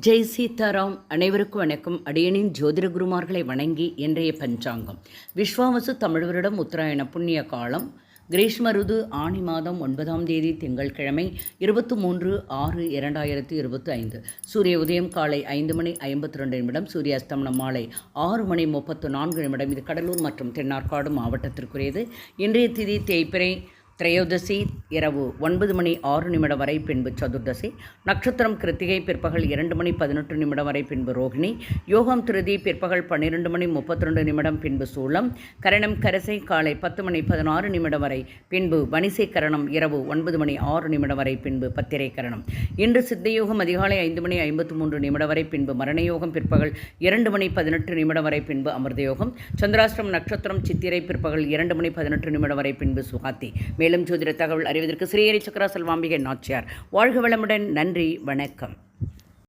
ஜெய் சீதாராம் அனைவருக்கும் வணக்கம். அடியனின் ஜோதிட குருமார்களை வணங்கி இன்றைய பஞ்சாங்கம். விஸ்வாவசு தமிழ் வருடம் உத்தராயண புண்ணிய காலம். கிரீஷ்ம ருது ஆணி மாதம் ஒன்பதாம் தேதி திங்கட்கிழமை இருபத்தி மூன்று ஆறு இரண்டாயிரத்தி இருபத்தி ஐந்து. சூரிய உதயம் காலை ஐந்து மணி ஐம்பத்தி ரெண்டு நிமிடம் சூரிய அஸ்தமனம் மாலை ஆறு மணி முப்பத்து நான்கு நிமிடம். இது கடலூர் மற்றும் தென்னார்காடு மாவட்டத்திற்குரியது. இன்றைய திதி தேய்பிரை திரையோதசி இரவு ஒன்பது மணி ஆறு நிமிடம் வரை பின்பு சதுர்தசி நட்சத்திரம் கிருத்திகை பிற்பகல் இரண்டு மணி பதினெட்டு நிமிடம் வரை பின்பு ரோகிணி யோகம் திருதி பிற்பகல் பன்னிரெண்டு மணி முப்பத்தி ரெண்டு நிமிடம் பின்பு சூளம் கரணம் கரசை காலை பத்து மணி பதினாறு நிமிடம் வரை பின்பு வனிசை கரணம் இரவு ஒன்பது மணி ஆறு நிமிடம் வரை பின்பு பத்திரை கரணம். இன்று சித்தயோகம் அதிகாலை ஐந்து மணி ஐம்பத்து மூன்று நிமிடம் வரை பின்பு மரணயோகம் பிற்பகல் இரண்டு மணி பதினெட்டு நிமிடம் வரை பின்பு அமிர்தயோகம் சந்திராஷ்டிரம் நட்சத்திரம் சித்திரை பிற்பகல் இரண்டு மணி பதினெட்டு நிமிடம் வரை பின்பு சுகாத்தி. மேலும் ஜோதிட தகவல் அறிவதற்கு ஸ்ரீஹரி சக்கரா செல்வாம்பிகை நாச்சியார். வாழ்க வளமுடன். நன்றி. வணக்கம்.